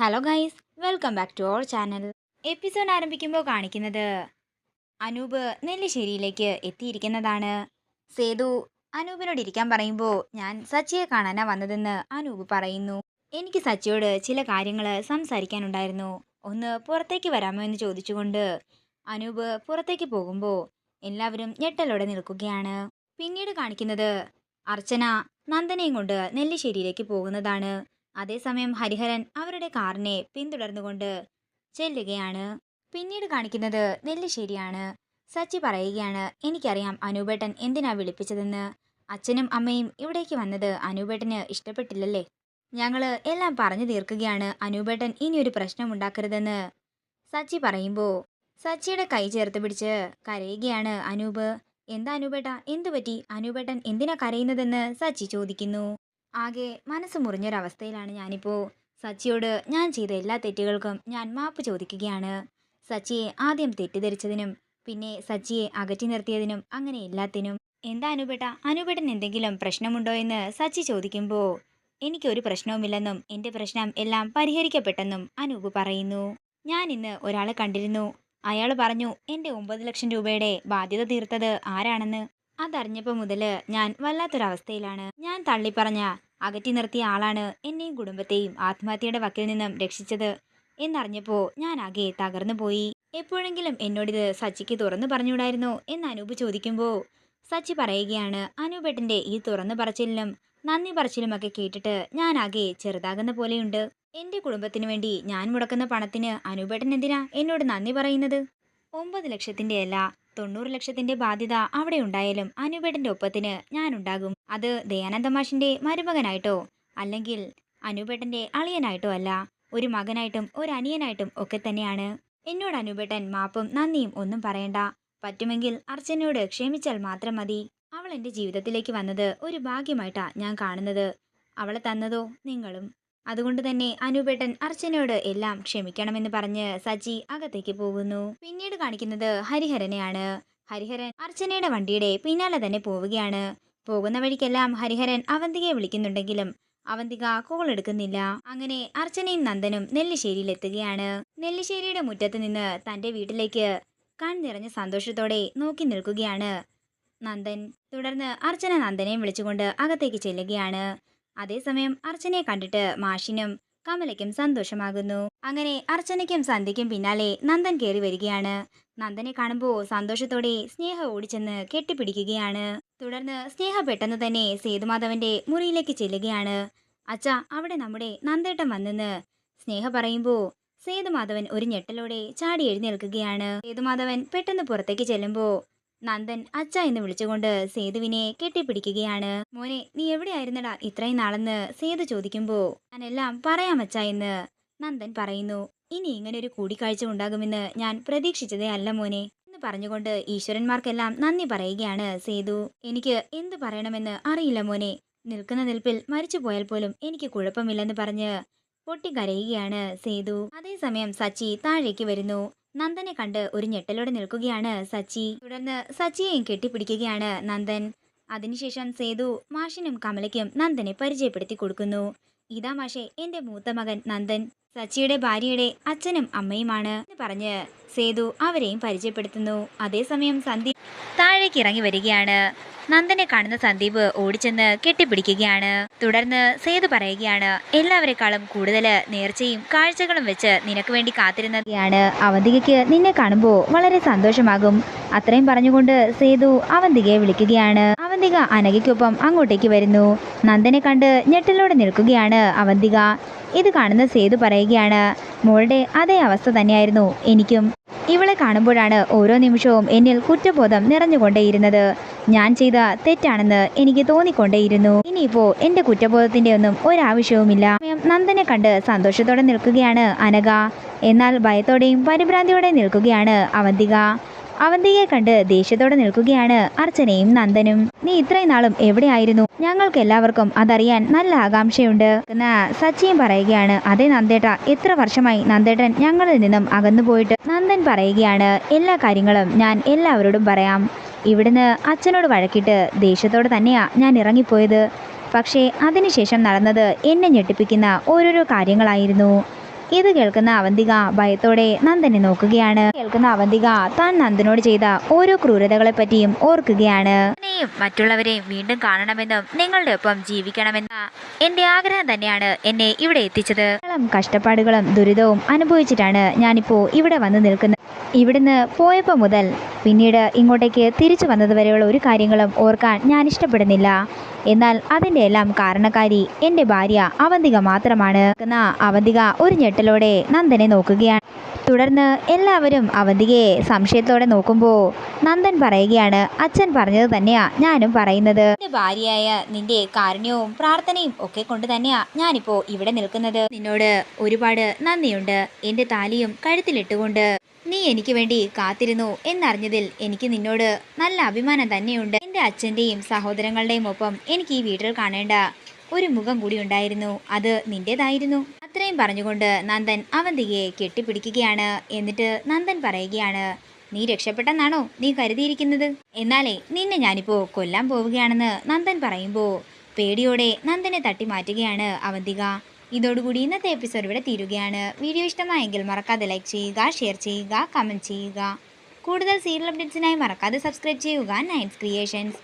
Hello guys welcome back to our channel episode ആരംഭിക്കുമ്പോൾ കാണിക്കുന്നത് അനൂപ് നെല്ലിശ്ശേരിയിലേക്ക് എത്തിയിരിക്കുന്നതാണ്. സേതു അനൂപിനോട് ഇരിക്കാൻ പറയുമ്പോൾ ഞാൻ സച്ചിയെ കാണാനാ വന്നതെന്ന് അനൂപ് പറയുന്നു. എനിക്ക് സച്ചിയോട് ചില കാര്യങ്ങൾ സംസാരിക്കാനുണ്ടായിരുന്നു. ഒന്ന് പുറത്തേക്ക് വരാമോ എന്ന് ചോദിച്ചുകൊണ്ട് അനൂപ് പുറത്തേക്ക് പോകുമ്പോൾ എല്ലാവരും ഞെട്ടലോടെ നിൽക്കുകയാണ്. പിന്നീട് കാണിക്കുന്നത് അർച്ചന നന്ദനയും കൊണ്ട് നെല്ലിശ്ശേരിയിലേക്ക് പോകുന്നതാണ്. അതേസമയം ഹരിഹരൻ അവരുടെ കാറിനെ പിന്തുടർന്നുകൊണ്ട് ചെല്ലുകയാണ്. പിന്നീട് കാണിക്കുന്നത് നെല്ലിശ്ശേരിയാണ്. സച്ചി പറയുകയാണ് എനിക്കറിയാം അനൂപേട്ടൻ എന്തിനാ വിളിപ്പിച്ചതെന്ന്. അച്ഛനും അമ്മയും ഇവിടേക്ക് വന്നത് അനൂപേട്ടന് ഇഷ്ടപ്പെട്ടില്ലല്ലേ? ഞങ്ങൾ എല്ലാം പറഞ്ഞു തീർക്കുകയാണ്. അനൂപേട്ടൻ ഇനിയൊരു പ്രശ്നം ഉണ്ടാക്കരുതെന്ന്. സച്ചി പറയുമ്പോൾ സച്ചിയുടെ കൈ ചേർത്ത് പിടിച്ച് കരയുകയാണ് അനൂപ്. എന്താ അനൂപേട്ട? എന്തുപറ്റി? അനൂപേട്ടൻ എന്തിനാ കരയുന്നതെന്ന്? സച്ചി ചോദിക്കുന്നു. ആകെ മനസ്സ് മുറിഞ്ഞൊരവസ്ഥയിലാണ് ഞാനിപ്പോൾ സച്ചിയോട് ഞാൻ ചെയ്ത എല്ലാ തെറ്റുകൾക്കും ഞാൻ മാപ്പ് ചോദിക്കുകയാണ്. സച്ചിയെ ആദ്യം തെറ്റിദ്ധരിച്ചതിനും പിന്നെ സച്ചിയെ അകറ്റി നിർത്തിയതിനും അങ്ങനെ എല്ലാത്തിനും. എന്താ അനുപേട്ട? അനുപേട്ടൻ എന്തെങ്കിലും പ്രശ്നമുണ്ടോ എന്ന് സച്ചി ചോദിക്കുമ്പോൾ എനിക്കൊരു പ്രശ്നവുമില്ലെന്നും എന്റെ പ്രശ്നം എല്ലാം പരിഹരിക്കപ്പെട്ടെന്നും അനൂപ് പറയുന്നു. ഞാൻ ഇന്ന് ഒരാളെ കണ്ടിരുന്നു. അയാൾ പറഞ്ഞു എന്റെ ഒമ്പത് ലക്ഷം രൂപയുടെ ബാധ്യത തീർത്തത് ആരാണെന്ന്? അതറിഞ്ഞപ്പോൾ മുതൽ ഞാൻ വല്ലാത്തൊരവസ്ഥയിലാണ്. ഞാൻ തള്ളിപ്പറഞ്ഞ അകറ്റി നിർത്തിയ ആളാണ് എന്നെയും കുടുംബത്തെയും ആത്മഹത്യയുടെ വക്കിൽ നിന്നും രക്ഷിച്ചത് എന്നറിഞ്ഞപ്പോൾ ഞാൻ ആകെ തകർന്നു പോയി. എപ്പോഴെങ്കിലും എന്നോടിത് സച്ചിക്ക് തുറന്നു പറഞ്ഞുകൂടായിരുന്നോ എന്ന് അനൂപ് ചോദിക്കുമ്പോൾ സച്ചി പറയുകയാണ് അനൂപേട്ടന്റെ ഈ തുറന്നു പറച്ചിലിനും നന്ദി പറച്ചിലുമൊക്കെ കേട്ടിട്ട് ഞാൻ ആകെ ചെറുതാകുന്ന പോലെയുണ്ട്. എന്റെ കുടുംബത്തിന് വേണ്ടി ഞാൻ മുടക്കുന്ന പണത്തിന് അനൂപേട്ടൻ എന്തിനാ എന്നോട് നന്ദി പറയുന്നത്? ഒമ്പത് ലക്ഷത്തിന്റെ അല്ല തൊണ്ണൂറ് ലക്ഷത്തിന്റെ ബാധ്യത അവിടെ ഉണ്ടായാലും അനുപേട്ടന്റെ ഒപ്പത്തിന് ഞാനുണ്ടാകും. അത് ദയാനന്ദ മാഷിന്റെ മരുമകനായിട്ടോ അല്ലെങ്കിൽ അനുപേട്ടന്റെ അളിയനായിട്ടോ അല്ല. ഒരു മകനായിട്ടും ഒരു അനിയനായിട്ടും ഒക്കെ തന്നെയാണ്. എന്നോട് അനുപേട്ടൻ മാപ്പും നന്ദിയും ഒന്നും പറയണ്ട. പറ്റുമെങ്കിൽ അർച്ചനയോട് ക്ഷമിച്ചാൽ മാത്രം മതി. അവൾ എന്റെ ജീവിതത്തിലേക്ക് വന്നത് ഒരു ഭാഗ്യമായിട്ടാ ഞാൻ കാണുന്നത്. അവളെ തന്നതോ നിങ്ങളും. അതുകൊണ്ട് തന്നെ അനുപേട്ടൻ അർച്ചനയോട് എല്ലാം ക്ഷമിക്കണമെന്ന് പറഞ്ഞ് സജി അകത്തേക്ക് പോകുന്നു. പിന്നീട് കാണിക്കുന്നത് ഹരിഹരനെയാണ്. ഹരിഹരൻ അർച്ചനയുടെ വണ്ടിയുടെ പിന്നാലെ തന്നെ പോവുകയാണ്. പോകുന്ന വഴിക്കെല്ലാം ഹരിഹരൻ അവന്തികയെ വിളിക്കുന്നുണ്ടെങ്കിലും അവന്തിക കോൾ എടുക്കുന്നില്ല. അങ്ങനെ അർച്ചനയും നന്ദനും നെല്ലിശ്ശേരിയിൽ എത്തുകയാണ് നെല്ലിശ്ശേരിയുടെ മുറ്റത്ത് നിന്ന് തന്റെ വീട്ടിലേക്ക് കൺ നിറഞ്ഞ സന്തോഷത്തോടെ നോക്കി നിൽക്കുകയാണ് നന്ദൻ. തുടർന്ന് അർച്ചന നന്ദനെയും വിളിച്ചുകൊണ്ട് അകത്തേക്ക് ചെല്ലുകയാണ്. അതേസമയം അർച്ചനയെ കണ്ടിട്ട് മാഷിനും കമലയ്ക്കും സന്തോഷമാകുന്നു. അങ്ങനെ അർച്ചനയ്ക്കും സന്ധ്യയ്ക്കും പിന്നാലെ നന്ദൻ കയറി വരികയാണ്. നന്ദനെ കാണുമ്പോൾ സന്തോഷത്തോടെ സ്നേഹ ഓടിച്ചെന്ന് കെട്ടിപ്പിടിക്കുകയാണ്. തുടർന്ന് സ്നേഹ പെട്ടെന്ന് തന്നെ സേതുമാധവന്റെ മുറിയിലേക്ക് ചെല്ലുകയാണ്. അച്ഛ അവിടെ നമ്മുടെ നന്ദേട്ടൻ വന്നെന്ന് സ്നേഹ പറയുമ്പോൾ സേതുമാധവൻ ഒരു ഞെട്ടലോടെ ചാടി എഴുന്നേൽക്കുകയാണ്. സേതുമാധവൻ പെട്ടെന്ന് പുറത്തേക്ക് ചെല്ലുമ്പോൾ നന്ദൻ അച്ഛ എന്ന് വിളിച്ചുകൊണ്ട് സേതുവിനെ കെട്ടിപ്പിടിക്കുകയാണ്. മോനെ നീ എവിടെയായിരുന്നടാ ഇത്രയും നാളെന്ന് സേതു ചോദിക്കുമ്പോൾ ഞാനെല്ലാം പറയാം അച്ഛ എന്ന് നന്ദൻ പറയുന്നു. ഇനി ഇങ്ങനെ ഒരു കൂടിക്കാഴ്ച ഉണ്ടാകുമെന്ന് ഞാൻ പ്രതീക്ഷിച്ചതേ അല്ല മോനെ എന്ന് പറഞ്ഞുകൊണ്ട് ഈശ്വരന്മാർക്കെല്ലാം നന്ദി പറയുകയാണ് സേതു. എനിക്ക് എന്ത് പറയണമെന്ന് അറിയില്ല മോനെ. നിൽക്കുന്ന നിൽപ്പിൽ മരിച്ചു പോയാൽ പോലും എനിക്ക് കുഴപ്പമില്ലെന്ന് പറഞ്ഞ് പൊട്ടിക്കരയുകയാണ് സേതു. അതേസമയം സച്ചി താഴേക്ക് വരുന്നു. നന്ദനെ കണ്ട് ഒരു ഞെട്ടലോടെ നിൽക്കുകയാണ് സച്ചി. തുടർന്ന് സച്ചിയെയും കെട്ടിപ്പിടിക്കുകയാണ് നന്ദൻ. അതിനുശേഷം സേതു മാഷിനും കമലയ്ക്കും നന്ദനെ പരിചയപ്പെടുത്തി കൊടുക്കുന്നു. ഇതാ മാഷെ എന്റെ മൂത്ത മകൻ നന്ദൻ. സച്ചിയുടെ ഭാര്യയുടെ അച്ഛനും അമ്മയുമാണ് എന്ന് പറഞ്ഞ് സേതു അവരെയും പരിചയപ്പെടുത്തുന്നു. അതേസമയം സന്ദീപ് താഴേക്ക് ഇറങ്ങി വരികയാണ്. നന്ദനെ കാണുന്ന സന്ദീപ് ഓടിച്ചെന്ന് കെട്ടിപ്പിടിക്കുകയാണ്. തുടർന്ന് സേതു പറയുകയാണ് എല്ലാവരെക്കാളും കൂടുതൽ നേർച്ചയും കാഴ്ചകളും വെച്ച് നിനക്ക് വേണ്ടി കാത്തിരുന്നതാണ്. അവന്തികയ്ക്ക് നിന്നെ കാണുമ്പോൾ വളരെ സന്തോഷമാകും. അത്രയും പറഞ്ഞുകൊണ്ട് സേതു അവന്തികയെ വിളിക്കുകയാണ്. അവന്തിക അനഘയ്ക്കൊപ്പം അങ്ങോട്ടേക്ക് വരുന്നു. നന്ദനെ കണ്ട് ഞെട്ടലോടെ നിൽക്കുകയാണ് അവന്തിക. ഇത് കാണുന്ന സേതു പറയുകയാണ് മോളുടെ അതേ അവസ്ഥ തന്നെയായിരുന്നു. എനിക്കും ഇവളെ കാണുമ്പോഴാണ് ഓരോ നിമിഷവും എന്നിൽ കുറ്റബോധം നിറഞ്ഞുകൊണ്ടേയിരുന്നത്. ഞാൻ ചെയ്ത തെറ്റാണെന്ന് എനിക്ക് തോന്നിക്കൊണ്ടേയിരുന്നു. ഇനിയിപ്പോ എന്റെ കുറ്റബോധത്തിന്റെ ഒന്നും ഒരാവശ്യവുമില്ല. നന്ദനെ കണ്ട് സന്തോഷത്തോടെ നിൽക്കുകയാണ് അനഘ. എന്നാൽ ഭയത്തോടെയും പരിഭ്രാന്തിയോടെ നിൽക്കുകയാണ് അവന്തിക. അവന്തികയെ കണ്ട് ദേഷ്യത്തോടെ നിൽക്കുകയാണ് അർച്ചനയും നന്ദനും. നീ ഇത്രയും നാളും എവിടെയായിരുന്നു? ഞങ്ങൾക്ക് എല്ലാവർക്കും അതറിയാൻ നല്ല ആകാംക്ഷയുണ്ട്. സച്ചിയും പറയുകയാണ്. അതേ നന്ദേട്ട എത്ര വർഷമായി നന്ദേട്ടൻ ഞങ്ങളിൽ നിന്നും അകന്നുപോയിട്ട്? നന്ദൻ പറയുകയാണ്. എല്ലാ കാര്യങ്ങളും ഞാൻ എല്ലാവരോടും പറയാം. ഇവിടുന്ന് അച്ഛനോട് വഴക്കിട്ട് ദേഷ്യത്തോടെ തന്നെയാ ഞാൻ ഇറങ്ങിപ്പോയത്. പക്ഷേ അതിനുശേഷം നടന്നത് എന്നെ ഞെട്ടിപ്പിക്കുന്ന ഓരോരോ കാര്യങ്ങളായിരുന്നു. ഇത് കേൾക്കുന്ന അവന്തിക ഭയത്തോടെ നന്ദനെ നോക്കുകയാണ്. കേൾക്കുന്ന അവന്തിക താൻ നന്ദനോട് ചെയ്ത ഓരോ ക്രൂരതകളെ പറ്റിയും ഓർക്കുകയാണ്. എന്നെയും മറ്റുള്ളവരെയും വീണ്ടും കാണണമെന്നും നിങ്ങളുടെ ഒപ്പം ജീവിക്കണമെന്ന എന്റെ ആഗ്രഹം തന്നെയാണ് എന്നെ ഇവിടെ എത്തിച്ചത്. കഷ്ടപ്പാടുകളും ദുരിതവും അനുഭവിച്ചിട്ടാണ് ഞാനിപ്പോ ഇവിടെ വന്ന് നിൽക്കുന്നത്. ഇവിടുന്ന് പോയപ്പോൾ മുതൽ പിന്നീട് ഇങ്ങോട്ടേക്ക് തിരിച്ചു വന്നതുവരെയുള്ള ഒരു കാര്യങ്ങളും ഓർക്കാൻ ഞാൻ ഇഷ്ടപ്പെടുന്നില്ല. എന്നാൽ അതിന്റെ എല്ലാം കാരണക്കാരി എന്റെ ഭാര്യ അവന്തിക മാത്രമാണ്. അവന്തിക ഒരു ഞെട്ടലോടെ നന്ദനെ നോക്കുകയാണ്. തുടർന്ന് എല്ലാവരും അവന്തികയെ സംശയത്തോടെ നോക്കുമ്പോൾ നന്ദൻ പറയുകയാണ് അച്ഛൻ പറഞ്ഞത് തന്നെയാ ഞാനും പറയുന്നത്. ഭാര്യയായ നിന്റെ കാരുണ്യവും പ്രാർത്ഥനയും ഒക്കെ കൊണ്ട് തന്നെയാ ഞാനിപ്പോ ഇവിടെ നിൽക്കുന്നത്. നിന്നോട് ഒരുപാട് നന്ദിയുണ്ട്. എന്റെ താലിയും കഴുത്തിലിട്ടുകൊണ്ട് നീ എനിക്ക് വേണ്ടി കാത്തിരുന്നു എന്നറിഞ്ഞതിൽ എനിക്ക് നിന്നോട് നല്ല അഭിമാനം തന്നെയുണ്ട്. എന്റെ അച്ഛന്റെയും സഹോദരങ്ങളുടെയും ഒപ്പം എനിക്ക് ഈ വീട്ടിൽ കാണേണ്ട ഒരു മുഖം കൂടി ഉണ്ടായിരുന്നു. അത് നിന്റേതായിരുന്നു. അത്രയും പറഞ്ഞുകൊണ്ട് നന്ദൻ അവന്തിയെ കെട്ടിപ്പിടിക്കുകയാണ്. എന്നിട്ട് നന്ദൻ പറയുകയാണ് നീ രക്ഷപ്പെട്ടെന്നാണോ നീ കരുതിയിരിക്കുന്നത്? എന്നാലേ നിന്നെ ഞാനിപ്പോ കൊല്ലാൻ പോവുകയാണെന്ന് നന്ദൻ പറയുമ്പോൾ പേടിയോടെ നന്ദനെ തട്ടി മാറ്റുകയാണ് അവന്തിക. ഇതോടുകൂടി ഇന്നത്തെ എപ്പിസോഡ് ഇവിടെ തീരുകയാണ്. വീഡിയോ ഇഷ്ടമായെങ്കിൽ മറക്കാതെ ലൈക്ക് ചെയ്യുക ഷെയർ ചെയ്യുക കമന്റ് ചെയ്യുക. കൂടുതൽ സീരിയൽ അപ്ഡേറ്റ്സിനായി മറക്കാതെ സബ്സ്ക്രൈബ് ചെയ്യുക. നയൻസ് ക്രിയേഷൻസ്